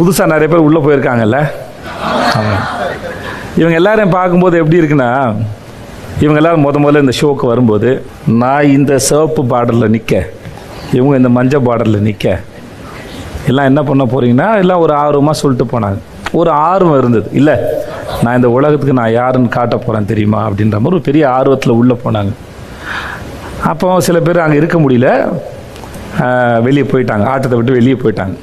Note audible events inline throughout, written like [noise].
புதுசாக நிறைய பேர் உள்ளே போயிருக்காங்கல்ல? ஆமாம் இவங்க எல்லாரையும் பார்க்கும்போது எப்படி இருக்குன்னா இவங்க எல்லாரும் முத முதல்ல இந்த ஷோக்கு வரும்போது நான் இந்த சிவப்பு பார்டரில் நிற்க இவங்க இந்த மஞ்சள் பார்டரில் நிற்க எல்லாம் என்ன பண்ண போறீங்கன்னா எல்லாம் ஒரு ஆர்வமாக சொல்லிட்டு போனாங்க. ஒரு ஆர்வம் இருந்தது. இல்லை நான் இந்த உலகத்துக்கு நான் யாருன்னு காட்ட போகிறேன் தெரியுமா? அப்படின்ற மாதிரி ஒரு பெரிய ஆர்வத்தில் உள்ளே போனாங்க. அப்போ சில பேர் அங்கே இருக்க முடியல. வெளியே போயிட்டாங்க. ஆட்டத்தை விட்டு வெளியே போயிட்டாங்க.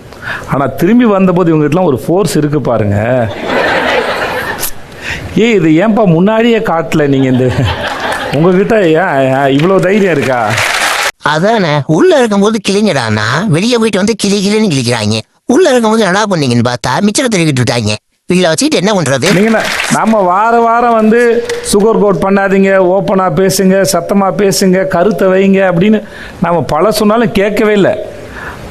ஆனால் திரும்பி வந்தபோது இவங்ககிட்டலாம் ஒரு ஃபோர்ஸ் இருக்கு பாருங்க. ஏய் இது ஏன்பா முன்னாடியே காட்டல நீங்கள் இந்த உங்ககிட்ட ஏன் இவ்வளோ தைரியம் இருக்கா? அதானே உள்ள இருக்கும்போது கிளிங்கடான்னா வெளியே போயிட்டு வந்து கிளி கிளின்னு கிளிக்கிறாங்க உள்ள இருக்கும்போது என்ன பண்ணீங்கன்னு பார்த்தா மிச்சத்தை திருக்கிட்டு விட்டாங்க. வீட்டில் வச்சுக்கிட்டு என்ன பண்றது? நீங்க நம்ம வார வாரம் வந்து சுகர் கோட் பண்ணாதீங்க ஓப்பனாக பேசுங்க சத்தமாக பேசுங்க கருத்தை வைங்க அப்படின்னு நம்ம பல சொன்னாலும் கேட்கவே இல்லை.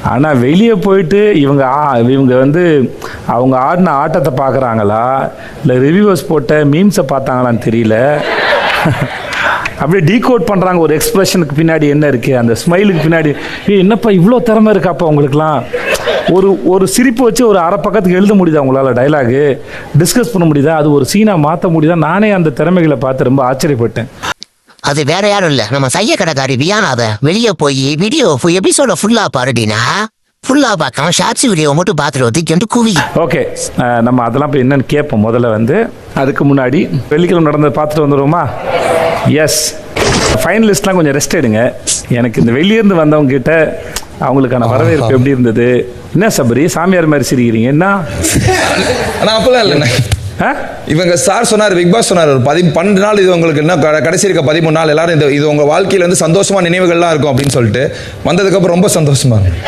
ஆனால் வெளியே போயிட்டு இவங்க ஆ- இவங்க வந்து அவங்க ஆடின ஆட்டத்தை பார்க்குறாங்களா இல்லை ரிவ்யூவர்ஸ் போட்ட மீம்ஸை பார்த்தாங்களான்னு தெரியல. அப்படியே டீகோட் பண்ணுறாங்க ஒரு எக்ஸ்பிரஷனுக்கு பின்னாடி என்ன இருக்குது அந்த ஸ்மைலுக்கு பின்னாடி. ஏய் என்னப்பா இவ்வளோ திறமை இருக்காப்பா உங்களுக்குலாம் ஒரு ஒரு சிரிப்பு வச்சு ஒரு அரை பக்கத்துக்கு எழுத முடியுதா உங்களால் டைலாகு டிஸ்கஸ் பண்ண முடியுதா? அது ஒரு சீனாக மாற்ற முடியுதா? நானே அந்த திறமைகளை பார்த்து ரொம்ப ஆச்சரியப்பட்டேன். அது வேற யாரும் இல்ல. நம்ம சைய கடைக்காரி வியானாத வெளியே போய் வீடியோ எபிசோட ஃபுல்லா பாருடினா ஃபுல்லா பார்க்காம ஷார்ட்ஸ் வீடியோ மட்டும் பார்த்துட்டு வந்து கூவி. ஓகே நம்ம அதெல்லாம் போய் என்னன்னு கேட்போம் முதல்ல வந்து. அதுக்கு முன்னாடி வெள்ளிக்கிழமை நடந்ததை பார்த்துட்டு வந்துடுவோமா? எஸ் ஃபைனலிஸ்ட்லாம் கொஞ்சம் ரெஸ்ட் எடுங்க. எனக்கு இந்த வெளியேருந்து வந்தவங்க கிட்ட அவங்களுக்கான வரவேற்பு எப்படி இருந்தது? என்ன சபரி சாமியார் மாதிரி சிரிக்கிறீங்க என்ன? ஆனா அப்பெல்லாம் இல்லைண்ணே. இவங்க சார் சொன்னார் பிக் பாஸ் சொன்னார் பதி பன்னெண்டு நாள் இது உங்களுக்கு என்ன கடைசி இருக்க பதிமூணு நாள் எல்லாரும் இந்த இது உங்க வாழ்க்கையில வந்து சந்தோஷமா நினைவுகள்லாம் இருக்கும் அப்படின்னு சொல்லிட்டு வந்ததுக்கப்புறம் ரொம்ப சந்தோஷமா இருக்கு.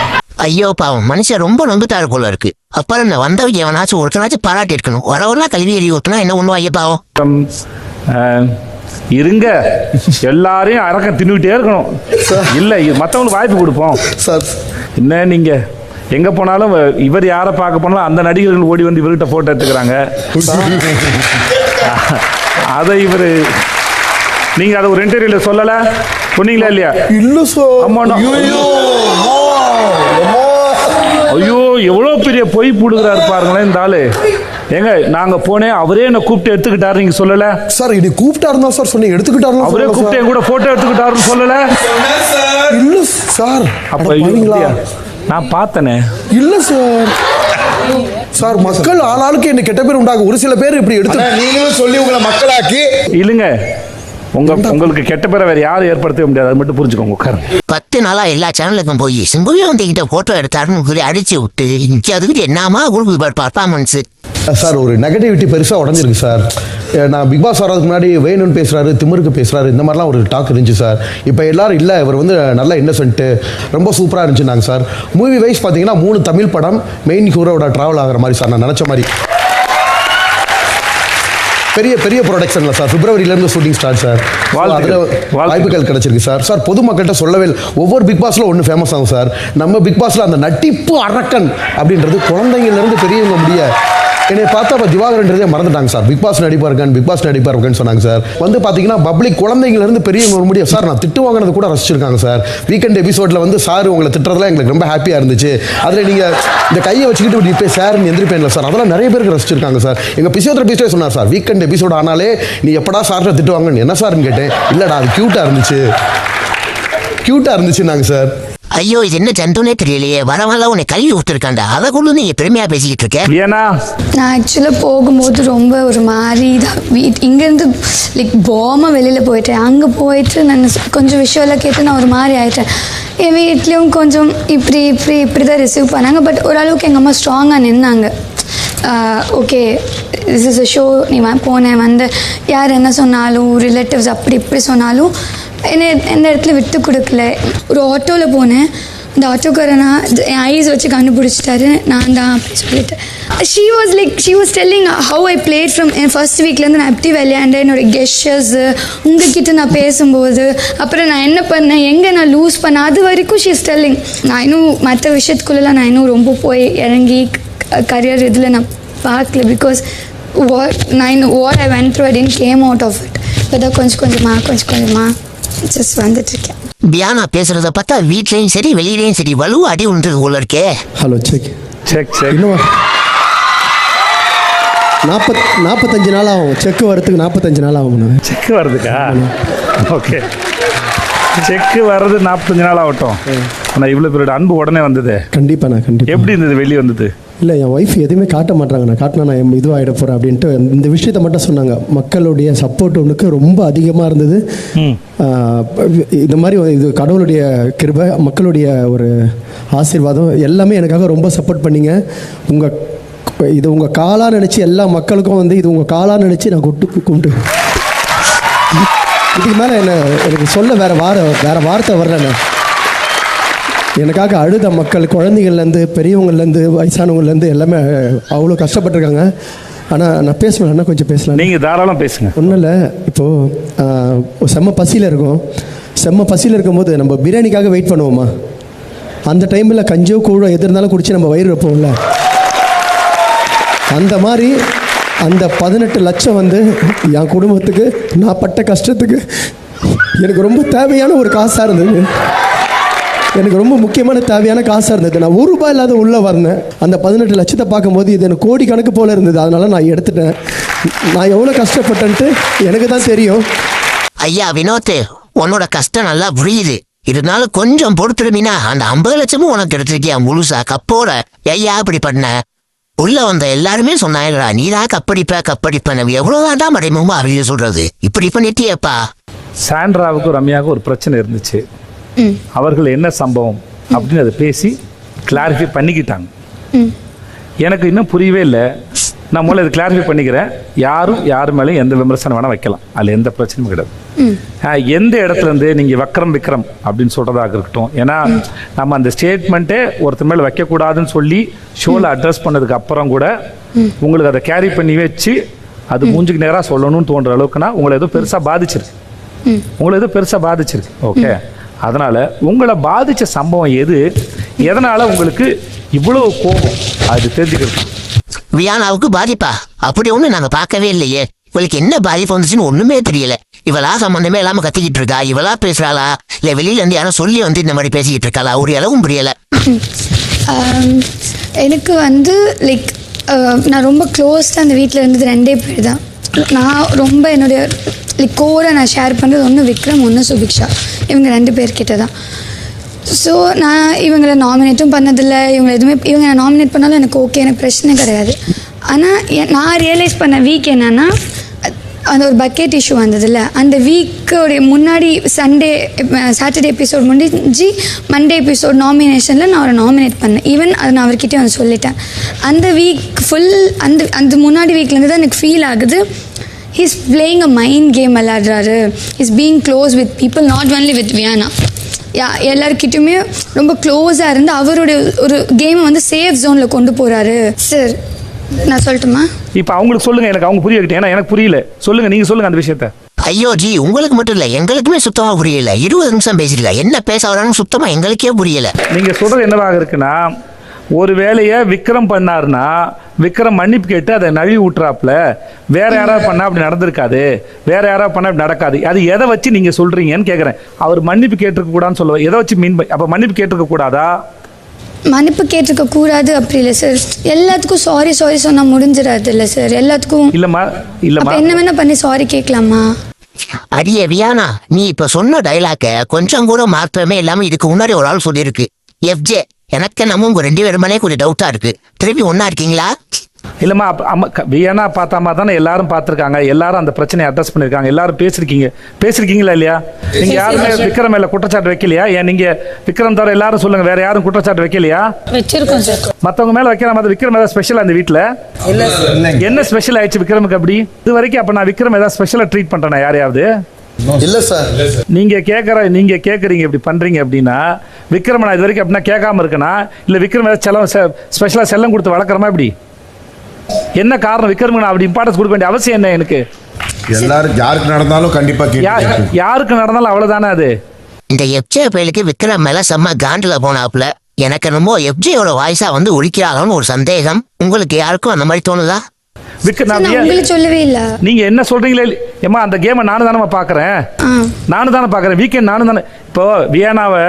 ஐயோ பாவம். மனுஷன் ரொம்ப நொந்துட்டாரு போல இருக்கு. அப்புறம் இந்த வந்தவங்க எவனாச்சும் ஒருத்தனாச்சும் பாராட்டி இருக்கணும் வரவெல்லாம் கல்வி எறி ஊத்துனா என்ன ஒண்ணும் ஐயா பாவம். இருங்க. எல்லாரையும் அரக்க தின்னுக்கிட்டே இருக்கணும். இல்லை மற்றவங்களுக்கு வாய்ப்பு கொடுப்போம். சார் என்ன நீங்க? எங்க போனாலும் இவர் யாரை பார்க்க போனாலும் அந்த நடிகர்கள் ஓடி வந்து இவர்கிட்ட போட்டோ எடுத்துக்கிறாங்க. [laughs] அதை இவர் நீங்க அதை ஒரு இன்டர்வியூல சொல்லல? சொன்னீங்களா இல்லையா? இல்ல சார் ஐயோ எவ்வளோ பெரிய பொய் போடுகிறாரு பாருங்களேன் இந்த ஆளு. ஏங்க நாங்க போனேன் அவரே என்ன கூப்பிட்டு எடுத்துக்கிட்டாரு நீங்க சொல்லல? சார் இனி கூப்பிட்டா இருந்தா சார் சொன்னீங்க. எடுத்துக்கிட்டாருன்னா அவரே கூப்பிட்டு என் கூட போட்டோ எடுத்துக்கிட்டாருன்னு சொல்லல. இல்ல சார் அப்ப? இல்லையா? நான் பார்த்தனே. இல்ல சார். சார் மக்கள் ஆளாளுக்கு என்ன கெட்ட பேர் உண்டாகும் ஒரு சில பேர் இப்படி எடுத்து நீங்களும் சொல்லி உங்களை மக்களாக்கி இல்லைங்க. உங்க உங்களுக்கு கெட்ட பேரை வேற யாரும் ஏற்படுத்தவே முடியாது. அது மட்டும் புரிஞ்சுக்கோங்க உட்காருங்க. பத்து நாளா எல்லா சேனலுக்கும் போய் சிம்புவே வந்து கிட்ட போட்டோ எடுத்தாருன்னு சொல்லி அடிச்சு விட்டு இங்க அதுக்கு என்னமா குரூப் பர்ஃபார்மன்ஸ் சார் ஒரு நெகட்டிவிட்டி பெருசாக உடஞ்சிருக்கு சார். நான் பிக் பாஸ் வர்றதுக்கு முன்னாடி வேணும்னு பேசுகிறாரு திமிருக்கு பேசுகிறாரு இந்த மாதிரிலாம் ஒரு டாக் இருந்துச்சு சார். இப்போ எல்லாரும் இல்லை இவர் வந்து நல்ல இன்னசென்ட்டு ரொம்ப சூப்பராக இருந்துச்சுனாங்க சார். மூவி வைஸ் பார்த்தீங்கன்னா மூணு தமிழ் படம் மெயின் ஹீரோவோட ட்ராவல் ஆகிற மாதிரி சார் நான் நினச்ச மாதிரி. பெரிய பெரிய ப்ரொடக்ஷனில் சார் பிப்ரவரியிலேருந்து ஷூட்டிங் ஸ்டார்ட் சார். அதுல. வாய்ப்புகள் கிடைச்சிருக்கு சார் சார் பொதுமக்கள்கிட்ட சொல்லவே. ஒவ்வொரு பிக் பாஸ்ல ஒன்று ஃபேமஸ் ஆகும் சார் நம்ம பிக் பாஸ்ல அந்த நட்டிப்பு அரக்கன் அப்படின்றது குழந்தைங்கள்லேருந்து பெரியவங்க முடிய. என்னை பார்த்தா அப்போ திவாகரன்றதே மறந்துட்டாங்க சார் பிக் பாஸ் நடிப்பா இருக்கேன் பிக் பாஸ் நடிப்பா இருக்கேன்னு சொன்னாங்க சார் வந்து பார்த்தீங்கன்னா பப்ளிக் குழந்தைங்கள்லேருந்து பெரியவங்க முடிய. சார் நான் திட்டு வாங்கினது கூட ரசிச்சிருக்காங்க சார் வீக்கெண்ட் எபிசோடில் வந்து சார் உங்களை திட்டுறதுலாம் எங்களுக்கு ரொம்ப ஹாப்பியாக இருந்துச்சு. அதில் நீங்கள் இந்த கையை வச்சுக்கிட்டு இப்படி போய் சார் எந்திரிப்பேன்ல சார் அதெல்லாம் நிறைய பேருக்கு ரசிச்சிருக்காங்க சார் எங்கள் பிசியோதெரபிஸ்டே சொன்னார் சார் வீக்கெண்ட் எபிசோட் ஆனாலே நீ எப்படா சார்ட்ட திட்டுவாங்கன்னு என்ன சார்னு கேட்டேன். இல்லைடா அது க்யூட்டாக இருந்துச்சு. க்யூட்டாக இருந்துச்சுன்னாங்க சார் ஐயோ இது என்ன ஜந்துனே தெரியலையே. வரவங்கள உன்னை கழுவி விட்டுருக்காண்டா அதை கொண்டு நீங்க பெருமையா பேசிக்கிட்டு இருக்க. ஏன்னா நான் ஆக்சுவலாக போகும்போது ரொம்ப ஒரு மாதிரி தான் வீட் இங்கேருந்து லைக் போகாமல் வெளியில் போயிட்டேன். அங்கே போயிட்டு நான் கொஞ்சம் விஷயம்லாம் கேட்டு நான் ஒரு மாதிரி ஆயிட்டேன். என் வீட்லேயும் கொஞ்சம் இப்படி இப்படி இப்படி தான் ரிசீவ் பண்ணாங்க. பட் ஓரளவுக்கு எங்கள் அம்மா ஸ்ட்ராங்காக நின்னாங்க. Okay this is a show நீ போனேன் வந்து யார் என்ன சொன்னாலும் ரிலேட்டிவ்ஸ் அப்படி இப்படி சொன்னாலும் என்ன எந்த இடத்துல விட்டு கொடுக்கல. ஒரு ஆட்டோவில் போனேன். அந்த ஆட்டோக்காரனா என் ஐஸ் வச்சு கண்டுபிடிச்சிட்டாரு. நான் தான் அப்படி சொல்லிட்டு. She was like she was telling how I played from N first வீக்லேருந்து நான் எப்படி விளையாண்டேன். என்னோட கெஸ்டர்ஸு உங்ககிட்ட நான் பேசும்போது. அப்புறம் நான் என்ன பண்ணேன் எங்கே நான் லூஸ் பண்ணேன் அது வரைக்கும் ஷீ இஸ் டெல்லிங் நான் இன்னும் மற்ற விஷயத்துக்குள்ளெல்லாம் நான் இன்னும் ரொம்ப போய் இறங்கி கரியர் இதில் நான் பார்க்கல பிகாஸ் வாட் நான் இன்னும் what I went through I didn't came out of it இப்போ தான் கொஞ்சம் கொஞ்சமாக கொஞ்சம் கொஞ்சமாக ஜஸ்ட் வந்துட்டுருக்கேன் பியானா பேசுறத பார்த்தா வீட்லயும் சரி வெளியிலயும் சரி வலு அடி உண்டு போல இருக்கே. ஹலோ செக் செக் செக் இன்னும் நாற்பத் நாற்பத்தஞ்சு நாள் ஆகும். செக்கு வரத்துக்கு நாற்பத்தஞ்சு நாள் ஆகும் செக் வருதுக்கா ஓகே செக்கு வர்றது நாற்பத்தஞ்சு நாள் ஆகட்டும். ஆனால் இவ்வளோ பேரோட அன்பு உடனே வந்தது. கண்டிப்பாண்ணா கண்டிப்பாக எப்படி இருந்தது வெளியே வந்தது? இல்லை என் ஒய்ஃப் எதுவுமே காட்ட மாட்டாங்கண்ணா காட்டினா நான் இதுவாகிட போகிறேன் அப்படின்ட்டு இந்த விஷயத்த மட்டும் சொன்னாங்க. மக்களுடைய சப்போர்ட் ஒன்றுக்கு ரொம்ப அதிகமாக இருந்தது. இந்த மாதிரி இது கடவுளுடைய கிருபை மக்களுடைய ஒரு ஆசீர்வாதம் எல்லாமே எனக்காக ரொம்ப சப்போர்ட் பண்ணீங்க. உங்கள் இது உங்கள் காலாக நினச்சி எல்லா மக்களுக்கும் வந்து இது உங்கள் காலாக நினச்சி நான் குட்டு கும்பிட்டு இதுக்கு மேலே என்ன எனக்கு சொல்ல வேறு வார வேறு வார்த்தை வரலண்ணே. எனக்காக அழுத மக்கள் குழந்தைகள்லேருந்து பெரியவங்கள்லேருந்து வயசானவங்கள்லேருந்து எல்லாமே அவ்வளோ கஷ்டப்பட்டிருக்காங்க. ஆனால் நான் பேசுவேன் கொஞ்சம் பேசலாம். நீங்கள் தாராளம் பேசுங்க. ஒன்றும் இல்லை. இப்போது செம்ம பசியில் இருக்கும். செம்ம பசியில் இருக்கும்போது நம்ம பிரியாணிக்காக வெயிட் பண்ணுவோமா? அந்த டைமில் கஞ்சோ கூழோ எது இருந்தாலும் குடிச்சு நம்ம வயிறு வைப்போம்ல. அந்த மாதிரி அந்த பதினெட்டு லட்சம் வந்து என் குடும்பத்துக்கு நான் பட்ட கஷ்டத்துக்கு எனக்கு ரொம்ப தேவையான ஒரு காசாக இருந்தது. எனக்கு ரொம்ப முக்கியமான தேவையான காசாக இருந்தது. நான் ஒரு ரூபாய் இல்லாத உள்ளே வந்தேன் அந்த பதினெட்டு லட்சத்தை பார்க்கும்போது இது எனக்கு கோடி கணக்கு போல் இருந்தது. அதனால் நான் எடுத்துட்டேன். நான் எவ்வளோ கஷ்டப்பட்டேன்ட்டு எனக்கு தான் தெரியும். ஐயா வினோத் உன்னோட கஷ்டம் நல்லா புரியுது. இருந்தாலும் கொஞ்சம் பொறுத்துருமீனா அந்த ஐம்பது லட்சமும் உனக்கு எடுத்திருக்கியா முழுசா கப்போட? ஐயா அப்படி பண்ண. உள்ள வந்த எல்லாருமே சொன்னாங்கடா நீதான் கப்படிப்ப கப்படிப்ப எவ்வளவுதான்டா மறைமுகமா அறிய சொல்றது. இப்படி பண்ணிட்டியப்பா. சாண்ட்ராவுக்கும் ரம்யாவுக்கும் ஒரு பிரச்சனை இருந்துச்சு. அவர்கள் என்ன சம்பவம் அப்படின்னு அதை பேசி கிளாரிஃபை பண்ணிக்கிட்டாங்க. எனக்கு இன்னும் புரியவே இல்லை. நான் முதல்ல இதை கிளாரிஃபை பண்ணிக்கிறேன். யாரும் யார் மேலேயும் எந்த விமர்சனம் வேணால் வைக்கலாம். அதில் எந்த பிரச்சனையும் கிடையாது. ஆஹ், எந்த இடத்துல இருந்து நீங்கள் வக்ரம் விக்ரம் அப்படின்னு சொல்கிறதாக இருக்கட்டும். ஏன்னா நம்ம அந்த ஸ்டேட்மெண்ட்டே ஒருத்தர் மேலே வைக்கக்கூடாதுன்னு சொல்லி ஷோவில் அட்ரஸ் பண்ணதுக்கு அப்புறம் கூட உங்களுக்கு அதை கேரி பண்ணி வச்சு அது மூஞ்சுக்கு நேராக சொல்லணும்னு தோன்ற அளவுக்குனா உங்களை ஏதோ பெருசாக பாதிச்சிருக்கு. உங்களை ஏதோ பெருசாக பாதிச்சிருக்கு. ஓகே அதனால உங்களை பாதிச்ச சம்பவம் எது? எதனால உங்களுக்கு இவ்வளவு கோபம்? அது தெரிஞ்சுக்கிறது வியானாவுக்கு பாதிப்பா? அப்படி ஒண்ணு நாங்க பார்க்கவே இல்லையே. இவளுக்கு என்ன பாதிப்பு வந்துச்சுன்னு ஒண்ணுமே தெரியல. இவளா சம்பந்தமே இல்லாம கத்திக்கிட்டு இருக்கா? இவளா பேசுறாளா? இல்ல வெளியில இருந்து யாரும் சொல்லி வந்து இந்த மாதிரி பேசிக்கிட்டு இருக்காளா? ஒரு அளவும் புரியல. எனக்கு வந்து லைக் நான் ரொம்ப க்ளோஸ்டாக அந்த வீட்டில் இருந்தது ரெண்டே பேர் தான். நான் ரொம்ப என்னுடைய லைக் கோரை நான் ஷேர் பண்ணுறது ஒன்று விக்ரம் ஒன்று சுபிக்ஷா. இவங்க ரெண்டு பேர்கிட்ட தான். ஸோ நான் இவங்களை நாமினேட்டும் பண்ணதில்லை. இவங்க எதுவுமே இவங்க நான் நாமினேட் பண்ணாலும் எனக்கு ஓகே எனக்கு பிரச்சனை கிடையாது. ஆனால் நான் ரியலைஸ் பண்ண வீக் என்னென்னா அந்த ஒரு பக்கெட் இஷ்யூ வந்ததில்ல. அந்த வீக்கோடைய முன்னாடி சண்டே சாட்டர்டே எபிசோட் முடிஞ்சு மண்டே எபிசோட் நாமினேஷனில் நான் அவரை நாமினேட் பண்ணேன். ஈவன் அதை நான் அவர்கிட்டே வந்து சொல்லிட்டேன். அந்த வீக் ஃபுல் அந்த அந்த முன்னாடி வீக்லேருந்து தான் எனக்கு ஃபீல் ஆகுது. He's playing a mind game விளாடுறாரு is being close with people not only with Viyana yeah எல்லாருக்கிட்டையுமே ரொம்ப க்ளோஸாக இருந்து அவருடைய ஒரு கேமை வந்து சேஃப் ஜோனில் கொண்டு போகிறாரு சார் நான் சொல்லட்டுமா? இப்போ அவங்களுக்கு சொல்லுங்க எனக்கு அவங்க புரிய ஏன்னா எனக்கு புரியல. சொல்லுங்க நீங்க சொல்லுங்க அந்த விஷயத்த. ஐயோ ஜி உங்களுக்கு மட்டும் இல்ல. எங்களுக்குமே சுத்தமா புரியல. இருபது நிமிஷம் பேசிருக்கா என்ன பேச வரான்னு சுத்தமா எங்களுக்கே புரியல. நீங்க சொல்றது என்னவாக இருக்குன்னா ஒரு வேலையை விக்ரம் பண்ணாருன்னா விக்ரம் மன்னிப்பு கேட்டு அதை நழுவி விட்டுறாப்புல வேற யாராவது பண்ணா அப்படி நடந்திருக்காது. வேற யாராவது பண்ணா அப்படி நடக்காது. அது எதை வச்சு நீங்க சொல்றீங்கன்னு கேக்குறேன். அவர் மன்னிப்பு கேட்டிருக்க கூடாதுன்னு சொல்லுவேன் எதை வச்சு மீன் அப்ப மன்னிப்பு கேட்டிருக்க கூடாதா? மன்னிப்பு கேட்டிருக்க கூடாது அப்படி இல்லை சார் எல்லாத்துக்கும் சாரி சாரி சொன்னால் முடிஞ்சிடாது இல்லை சார் எல்லாத்துக்கும். இல்லம்மா இல்லம்மா. என்ன வேணா பண்ணி சாரி கேட்கலாமா அடியே வியானா நீ இப்ப சொன்ன டைலாக்க கொஞ்சம் கூட மாற்றமே இல்லாம இதுக்கு முன்னாடி ஒரு ஆள் சொல்லியிருக்கு. எஃப்ஜே எனக்கு நம்ம உங்க ரெண்டு பேருமே கொஞ்சம் டவுட்டா இருக்கு. திருப்பி ஒன்னா இருக்கீங்களா? இல்லம்மா அப்ப அம்மா க- வியனா பார்த்தாமா தானே எல்லாரும் பார்த்துருக்காங்க. எல்லாரும் அந்த பிரச்சனையை அட்ரஸ் பண்ணிருக்காங்க எல்லாரும் பேசிருக்கீங்க பேசிருக்கீங்களா இல்லையா? நீங்க யாருமே விக்ரம் மேல குற்றச்சாட்டு வைக்கலையா? ஏன் நீங்க விக்ரம் தவிர எல்லாரும் சொல்லுங்க. வேற யாரும் குற்றச்சாட்டு வைக்கலையா? வச்சிருக்கோம் சார். மத்தவங்க மேல வைக்கிற மாதிரி விக்ரம் ஏதாவது ஸ்பெஷல் அந்த வீட்ல? என்ன ஸ்பெஷல் ஆயிடுச்சு விக்ரமுக்கு அப்படி? இது வரைக்கும் அப்ப நான் விக்ரம் ஏதாவது ஸ்பெஷலா ட்ரீட் பண்றேனா? யாரையாவது? இல்ல சார் நீங்க கேட்கற நீங்க கேட்குறீங்க இப்படி பண்றீங்க அப்படின்னா விக்ரம் நான் இது வரைக்கும் அப்படின்னா கேட்காம இருக்கனா? இல்ல விக்ரம் ஏதாவது செல்லம் ஸ்பெஷலா செல்லம் கொடுத்து வளர்க்குறமா இப்படி? என்ன காரணம் விக்ரமுக்கு நான் அப்படி இம்பார்ட்டன்ஸ் கொடுக்க வேண்டிய அவசியம் என்ன எனக்கு? எல்லாரும் யாருக்கு நடந்தாலும் கண்டிப்பா யா கேட்டு யாருக்கு நடந்தாலும் அவ்வளவுதானே அது? இந்த எஃப்ஜே பயலுக்கு விக்ரம் மேல செம்ம காண்டுல போனாப்புல. எனக்கு என்னமோ எஃப்ஜேயோட வாய்ஸா வந்து ஒழிக்கிறாங்கன்னு ஒரு சந்தேகம். உங்களுக்கு யாருக்கும் அந்த மாதிரி தோணுதா? விக்ரம் நீங்க என்ன சொல்றீங்களே ஏம்மா அந்த கேமை நானும் தானே பாக்குறேன் ஆ நானும் தானே பாக்குறேன் வீக்கெண்ட் நானும் தானே இப்போ வியனாவை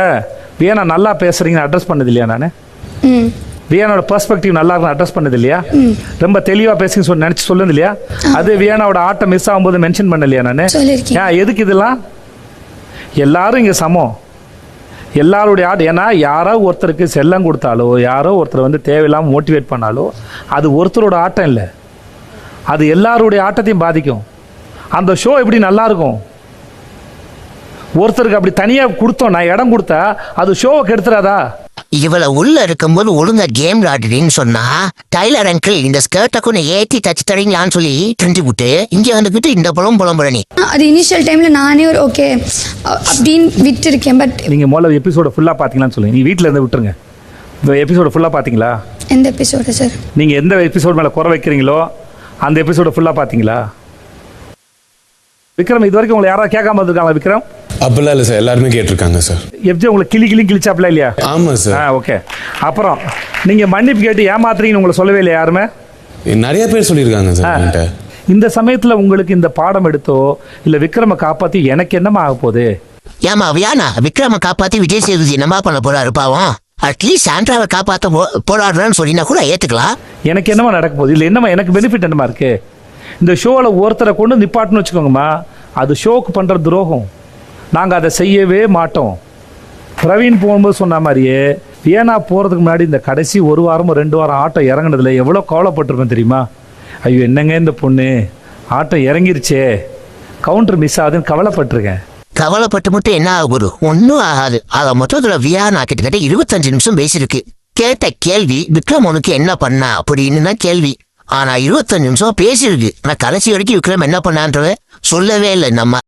வியனா நல்லா பேசுறீங்கன்னு அட்ரஸ் பண்ணது இல்லையா நான்? ம். வியானாவோட பெர்ஸ்பெக்டிவ் நல்லா இருக்கும் அட்ரஸ் பண்ணது இல்லையா? ரொம்ப தெளிவாக பேசுங்க சொல்லி நினச்சி சொல்லுது இல்லையா? அது வியானாவோட ஆட்டம் மிஸ் ஆகும்போது மென்ஷன் பண்ணலையா நான்? சொல்லியிருக்கீங்க. ஏன் எதுக்கு இதெல்லாம்? எல்லாரும் இங்கே சமம். எல்லாருடைய ஆட் ஏன்னா யாரோ ஒருத்தருக்கு செல்லம் கொடுத்தாலோ யாரோ ஒருத்தர் வந்து தேவையில்லாமல் மோட்டிவேட் பண்ணாலோ அது ஒருத்தரோட ஆட்டம் இல்லை. அது எல்லாருடைய ஆட்டத்தையும் பாதிக்கும். அந்த ஷோ எப்படி நல்லா இருக்கும் ஒருத்தருக்கு அப்படி தனியாக கொடுத்தோம் நான் இடம் கொடுத்தா அது ஷோவை கெடுத்துறாதா இவள உள்ள இருக்கும்போது ஒழுங்கா கேம் விளையாடுறீன்னு சொன்னா டைலர் அங்கிள் இந்த ஸ்கர்ட்டை கொஞ்சம் ஏத்தி தச்சு தரீங்களான்னு சொல்லி செஞ்சு விட்டு இங்க வந்துக்கிட்டு இந்த புலம் புலம்புற நீ. அது இனிஷியல் டைமில் நானே ஒரு ஓகே அப்படின்னு விட்டுருக்கேன் பட் நீங்கள் முதல்ல எபிசோட ஃபுல்லாக பார்த்தீங்களான்னு சொல்லுங்கள் நீ வீட்டில் இருந்து விட்டுருங்க. இந்த எபிசோட ஃபுல்லாக பார்த்தீங்களா எந்த எபிசோடு சார் நீங்கள் எந்த எபிசோட் மேலே குறை வைக்கிறீங்களோ அந்த எபிசோட ஃபுல்லாக பார்த்தீங்களா விக்ரம் இது வரைக்கும் உங்களை யாராவது கேட்காம இருந்திருக்காங்களா விக்ரம்? அப்படிலாம் இல்லை சார் எல்லாருமே கேட்டிருக்காங்க சார் எஃப்ஜி உங்களை கிளி கிளி கிழிச்சாப்ல இல்லையா? ஆமாம் ஆ சார் ஓகே அப்புறம் நீங்கள் மன்னிப்பு கேட்டு ஏமாத்துறீங்கன்னு உங்களை சொல்லவே இல்லையா யாருமே? நிறைய பேர் சொல்லியிருக்காங்க சார் என்கிட்ட இந்த சமயத்தில் உங்களுக்கு இந்த பாடம் எடுத்தோ இல்லை விக்ரமை காப்பாற்றி எனக்கு என்னமா ஆக போகுது? ஏமா வியானா விக்ரம காப்பாத்தி விஜய் சேதுபதி என்னமா பண்ண போறாரு பாவம்? அட்லீஸ்ட் சாண்ட்ராவை காப்பாத்த போ- போராடுறான்னு சொன்னீங்கன்னா கூட ஏத்துக்கலாம். எனக்கு என்னமா நடக்க போகுது? இல்லை என்னமா எனக்கு பெனிஃபிட் என்னமா இருக்கு? இந்த ஷோவில் ஒருத்தரை கொண்டு நிப்பாட்டுன்னு வச்சுக்கோங்கம்மா. அது ஷோக்கு பண்ணுற துரோகம். நாங்கள் அதை செய்யவே மாட்டோம். பிரவீன் போகும்போது சொன்ன மாதிரியே வியனா போகிறதுக்கு முன்னாடி இந்த கடைசி ஒரு வாரமோ ரெண்டு வாரம் ஆட்டோ இறங்குனதுல எவ்வளோ கவலைப்பட்டிருப்பேன் தெரியுமா? ஐயோ என்னங்க இந்த பொண்ணு? ஆட்டம் இறங்கிருச்சே. கவுண்டர் மிஸ் ஆகுதுன்னு கவலைப்பட்டிருக்கேன். கவலைப்பட்டு மட்டும் என்ன ஆகுது ஒன்றும் ஆகாது. அதை மொத்தத்தில் வியானா கிட்டத்தட்ட இருபத்தஞ்சு நிமிஷம் பேசியிருக்கு. கேட்ட கேள்வி விக்ரம் உனக்கு என்ன பண்ணா அப்படின்னு தான் கேள்வி. ஆனா இருபத்தஞ்சு நிமிஷம் பேசியிருக்கு. நான் கடைசி வரைக்கும் விக்ரம் என்ன பண்ணான்றத சொல்லவே இல்லை. நம்ம